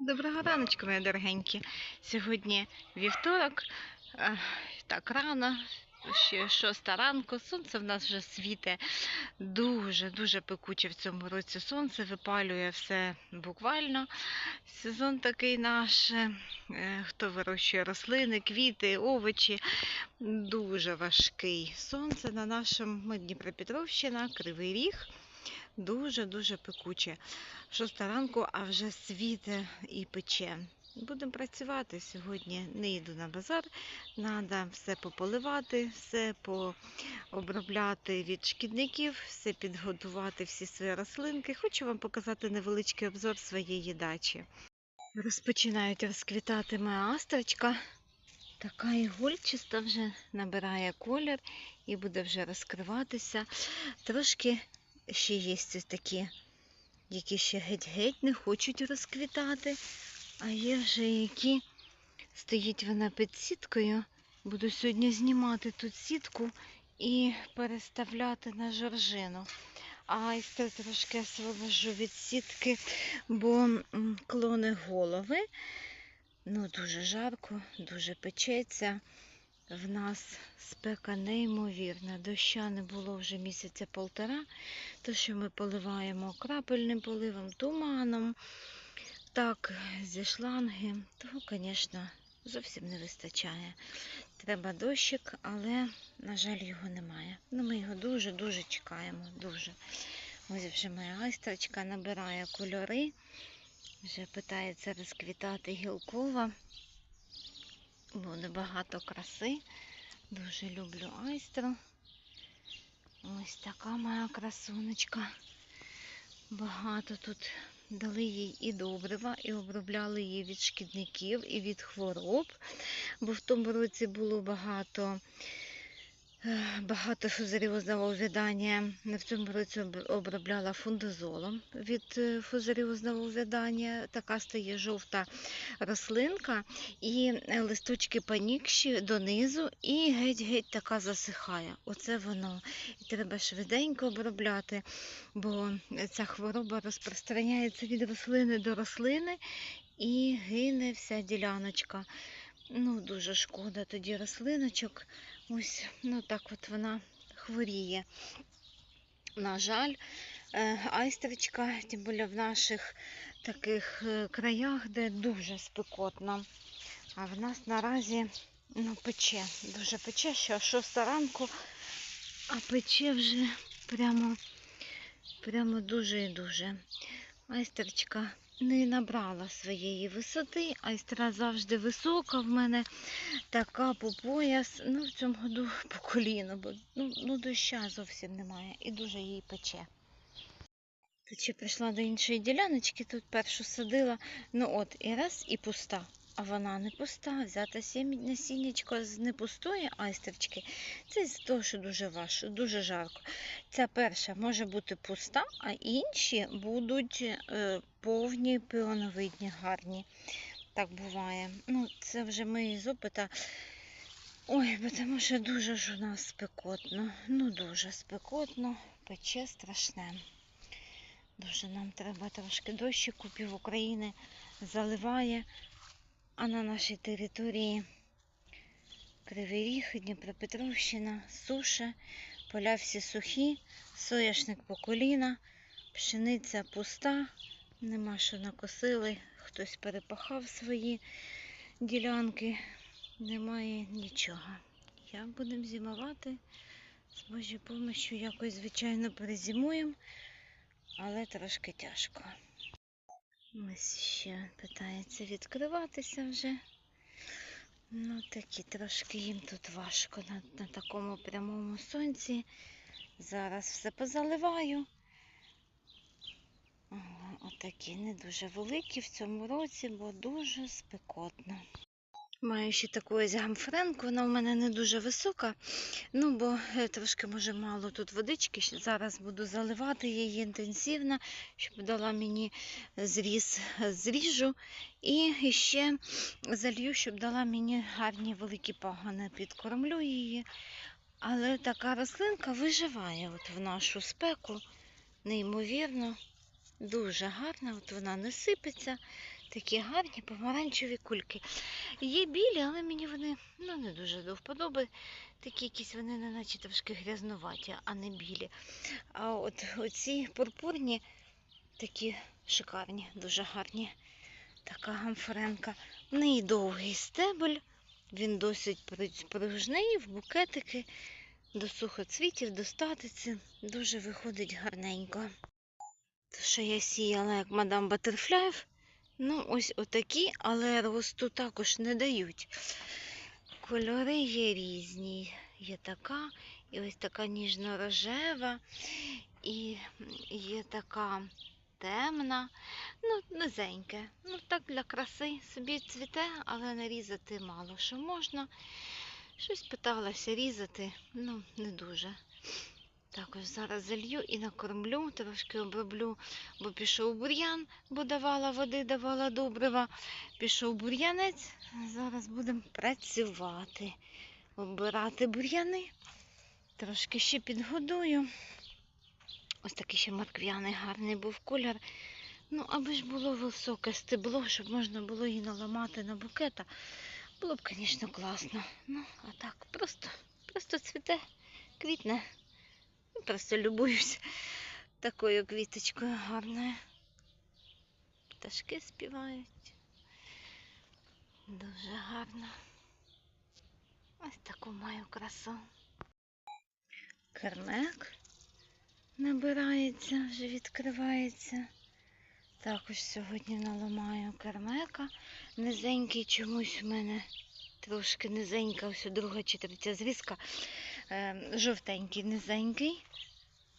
Доброго раночку, мої дорогенькі. Сьогодні вівторок, так рано, ще шоста ранку. Сонце в нас вже світе дуже-дуже пекуче в цьому році. Сонце випалює все буквально. Сезон такий наш, е, хто вирощує рослини, квіти, овочі. Дуже важкий. Сонце на нашому Дніпропетровщина, Кривий Ріг. Дуже-дуже пекуче. Шоста ранку, а вже світе і пече. Будемо працювати сьогодні. Не йду на базар. Треба все пополивати, все пообробляти від шкідників, все підготувати, всі свої рослинки. Хочу вам показати невеличкий обзор своєї дачі. Розпочинають розквітати моя астрочка. Така ігольчиста вже набирає колір і буде вже розкриватися. Трошки ще є такі які ще геть-геть не хочуть розквітати, а є вже які стоїть вона під сіткою. Буду сьогодні знімати тут сітку і переставляти на жоржину. А ось трошки освобожу від сітки, бо клони голови. Ну, дуже жарко, дуже печеться. В нас спека неймовірна. Доща не було вже місяця полтора. То, що ми поливаємо крапельним поливом, туманом, так, зі шланги, того, звісно, зовсім не вистачає. Треба дощик, але, на жаль, його немає. Ну, ми його дуже-дуже чекаємо. Дуже. Ось вже моя айстрочка набирає кольори. Вже питається розквітати гілкова. Буде багато краси. Дуже люблю айстру. Ось така моя красуночка. Багато тут дали їй і добрива, і обробляли її від шкідників, і від хвороб. Бо в тому році було багато, багато фузаріозного увядання. В цьому році обробляла фундазолом від е, фузаріозного увядання. Така стає жовта рослинка, і е, листочки панікші донизу, і геть-геть така засихає. Оце воно. І треба швиденько обробляти, бо ця хвороба розпространяється від рослини до рослини і гине вся діляночка. Ну, дуже шкода тоді рослиночок. Ось, ну так от вона хворіє. На жаль, е, айстричка, тим більше в наших таких е, краях, де дуже спекотно. А в нас наразі ну, пече. Дуже пече, що 6 ранку, а пече вже прямо, прямо дуже і дуже. Айстерчка не набрала своєї висоти. Айстра завжди висока в мене, така по пояс. Ну, в цьому году по коліно, бо ну, ну, доща зовсім немає і дуже їй пече. Тут ще прийшла до іншої діляночки, тут першу садила. Ну от, і раз, і пуста. А вона не пуста, сім'я- насіннячко з непустої айстерчки. Це з того, що дуже важко, дуже жарко. Ця перша може бути пуста, а інші будуть е, повні, піоновидні, гарні. Так буває. Ну, це вже ми з опита. Ой, бо тому що дуже ж у нас спекотно. Ну, дуже спекотно, пече страшне. Дуже нам треба трошки дощику, пів України заливає, а на нашій території Кривий Ріг, Дніпропетровщина, суша, поля всі сухі, соняшник по коліна, пшениця пуста, нема що накосили, хтось перепахав свої ділянки, немає нічого. Як будемо зимувати? З Божою помощю якось, звичайно, перезимуємо, але трошки тяжко. Ось ще питається відкриватися вже. Ну, такі трошки їм тут важко на, на такому прямому сонці. Зараз все позаливаю. Отакі не дуже великі в цьому році, бо дуже спекотно. Маю ще таку ось гамфренку, вона в мене не дуже висока, ну бо е, трошки може мало тут водички. Зараз буду заливати її інтенсивно, щоб дала мені зріз, зріжу. І ще залью, щоб дала мені гарні великі пагони. Підкормлю її. Але така рослинка виживає от в нашу спеку. Неймовірно, дуже гарна. От вона не сипеться, такі гарні помаранчеві кульки. Є білі, але мені вони ну, не дуже до вподоби. Такі якісь вони не наче трошки грязнуваті, а не білі. А от оці пурпурні такі шикарні, дуже гарні. Така гамфренка. В неї довгий стебель, він досить пружний, в букетики, до сухоцвітів, до статиці. Дуже виходить гарненько. Те, що я сіяла як мадам Батерфляєв, ну ось отакі, але росту також не дають. Кольори є різні. Є така, і ось така ніжно-рожева, і є така темна, ну, низеньке. Ну, так для краси собі цвіте, але нарізати мало що можна. Щось питалася різати, ну, не дуже. Також зараз залью і накормлю, трошки оброблю, бо пішов бур'ян, бо давала води, давала добрива. Пішов бур'янець, зараз будемо працювати, обирати бур'яни. Трошки ще підгодую. Ось такий ще морквяний гарний був колір. Ну, аби ж було високе стебло, щоб можна було її наламати на букета. Було б, звісно, класно. Ну, а так, просто, просто цвіте, квітне. Ну, Просто любуюсь такою квіточкою гарною. Пташки співають. Дуже гарно. Ось таку маю красу. Кермек набирається, вже відкривається. Також сьогодні наламаю кермека. Низенький чомусь в мене трошки низенька, ось друга чи третя зрізка. Е, жовтенький, низенький.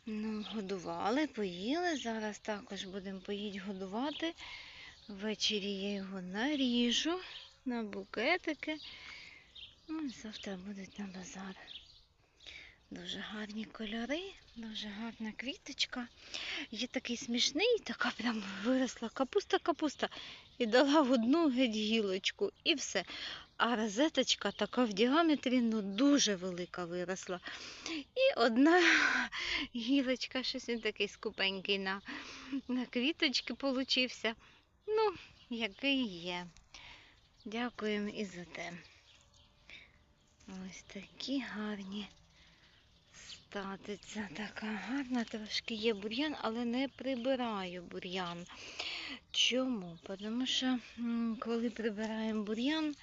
Ну, годували, поїли. Зараз також будемо поїти годувати. Ввечері я його наріжу на букетики. Ну, завтра будуть на базар. Дуже гарні кольори, дуже гарна квіточка. Є такий смішний, така прям виросла капуста-капуста. І дала одну геть гілочку і все. А розеточка така в діаметрі ну, дуже велика виросла. І одна гілочка, щось він такий скупенький на, на квіточки получився. Ну, який є. Дякуємо і за те. Ось такі гарні статиця така гарна, трошки є бур'ян, але не прибираю бур'ян. Чому? Тому що коли прибираємо бур'ян,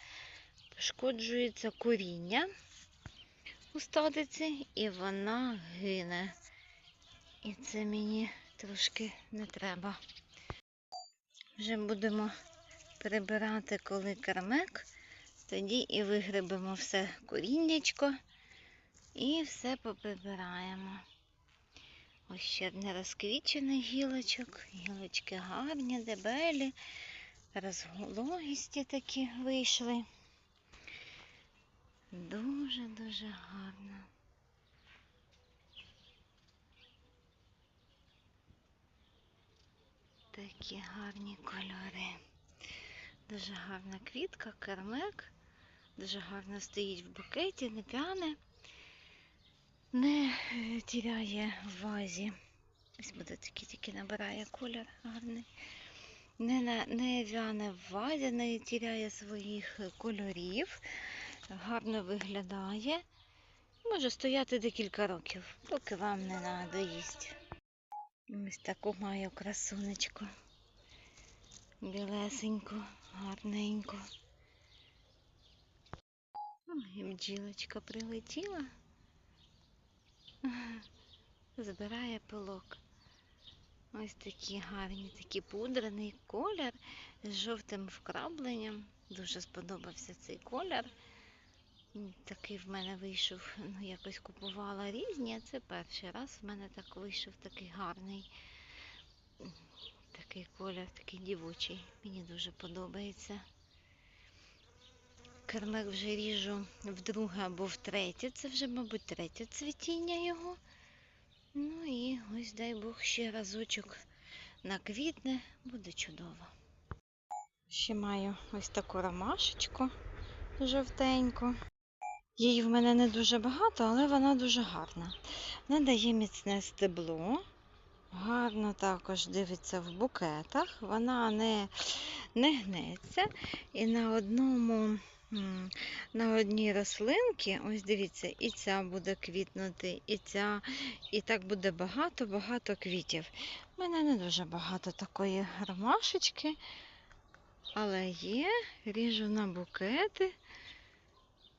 пошкоджується коріння у статиці і вона гине. І це мені трошки не треба. Вже будемо прибирати, коли кермек, тоді і вигребемо все коріннячко. І все поприбираємо. Ось ще не розквічених гілочок. Гілочки гарні, дебелі, розгологісті такі вийшли. Дуже-дуже гарно. Такі гарні кольори. Дуже гарна квітка, кермек. Дуже гарно стоїть в букеті, не п'яне не е, тіряє в вазі. Ось буде такий тільки набирає колір гарний. Не, на, не вяне в вазі, не тіряє своїх кольорів. Гарно виглядає. Може стояти декілька років, поки вам не надоїсть. Ось таку маю красунечку. Білесеньку, гарненьку. І бджілочка прилетіла. Збирає пилок. Ось такі гарні, такий пудрений колір з жовтим вкрапленням. Дуже сподобався цей колір. Такий в мене вийшов, ну якось купувала різні, а це перший раз в мене так вийшов такий гарний. Такий колір, такий дівочий. Мені дуже подобається. Кермек вже ріжу вдруге або втретє. Це вже, мабуть, третє цвітіння його. Ну і ось дай Бог ще разочок наквітне, буде чудово. Ще маю ось таку ромашечку жовтеньку. Її в мене не дуже багато, але вона дуже гарна. Вона дає міцне стебло, гарно також дивиться в букетах. Вона не, не гнеться. І на одному. На одній рослинці, ось дивіться, і ця буде квітнути, і ця, і так буде багато-багато квітів. У мене не дуже багато такої ромашечки, але є, ріжу на букети.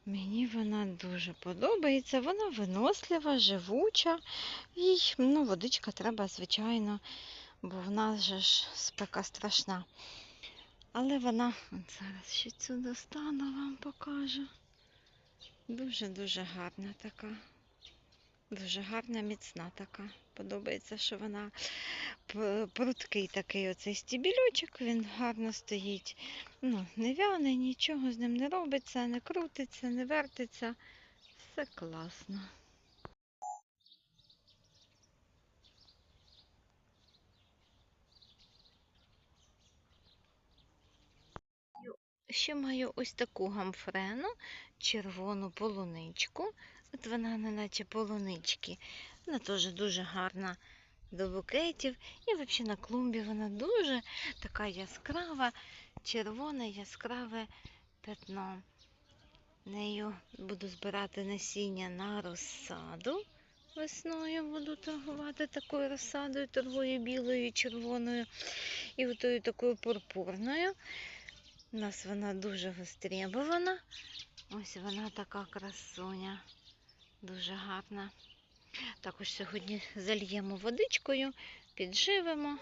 Мені вона дуже подобається. Вона винослива, живуча. Їй ну, водичка треба, звичайно, бо в нас же ж спека страшна. Але вона, от зараз ще цю достану, вам покажу. Дуже-дуже гарна така. Дуже гарна, міцна така. Подобається, що вона п- пруткий такий оцей стібільочок, він гарно стоїть. Ну, не вяне, нічого з ним не робиться, не крутиться, не вертиться. Все класно. Ще маю ось таку гамфрену, червону полуничку. От вона не наче полунички. Вона теж дуже гарна до букетів. І взагалі на клумбі вона дуже така яскрава, червоне яскраве пятно. Нею буду збирати насіння на розсаду. Весною буду торгувати такою розсадою, торгую білою, червоною і отою такою пурпурною. У нас вона дуже востребована. Ось вона така красуня, дуже гарна. Також сьогодні зальємо водичкою, підживемо,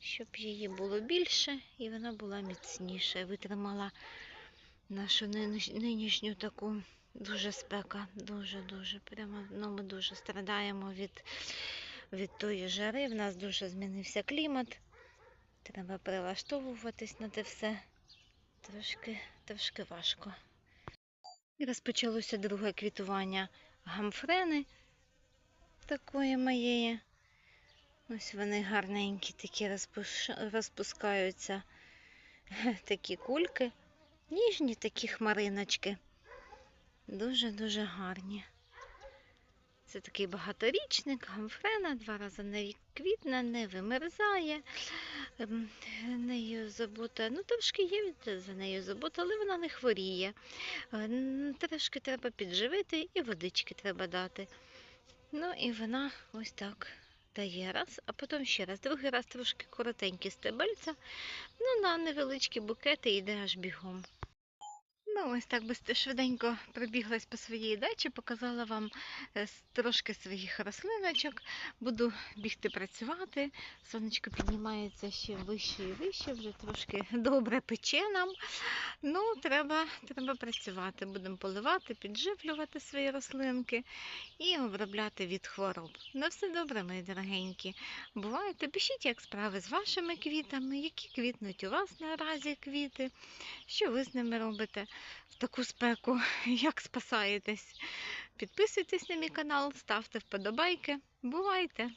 щоб її було більше і вона була міцніша. Витримала нашу нинішню таку дуже спека, дуже-дуже. Прямо ну, ми дуже страдаємо від, від тої жари. В нас дуже змінився клімат. Треба прилаштовуватись на те все. Трошки, трошки важко. І розпочалося друге квітування гамфрени такої моєї. Ось вони гарненькі, такі розпускаються такі кульки. Ніжні такі хмариночки. Дуже-дуже гарні. Це такий багаторічник, гамфрена, два рази на рік квітне, не вимерзає. Ем, Нею забота, ну трошки є за нею забота, але вона не хворіє. Е, Трошки треба підживити і водички треба дати. Ну і вона ось так дає раз, а потім ще раз. Другий раз трошки коротенькі стебельця. Ну, на невеличкі букети йде аж бігом. Ну, ось так би швиденько пробіглась по своїй дачі, показала вам е, трошки своїх рослиночок. Буду бігти працювати. Сонечко піднімається ще вище і вище, вже трошки добре пече нам. Ну, треба, треба працювати. Будемо поливати, підживлювати свої рослинки і обробляти від хвороб. На все добре, мої дорогенькі. Бувайте, пишіть, як справи з вашими квітами, які квітнуть у вас наразі квіти, що ви з ними робите в таку спеку, як спасаєтесь. Підписуйтесь на мій канал, ставте вподобайки. Бувайте!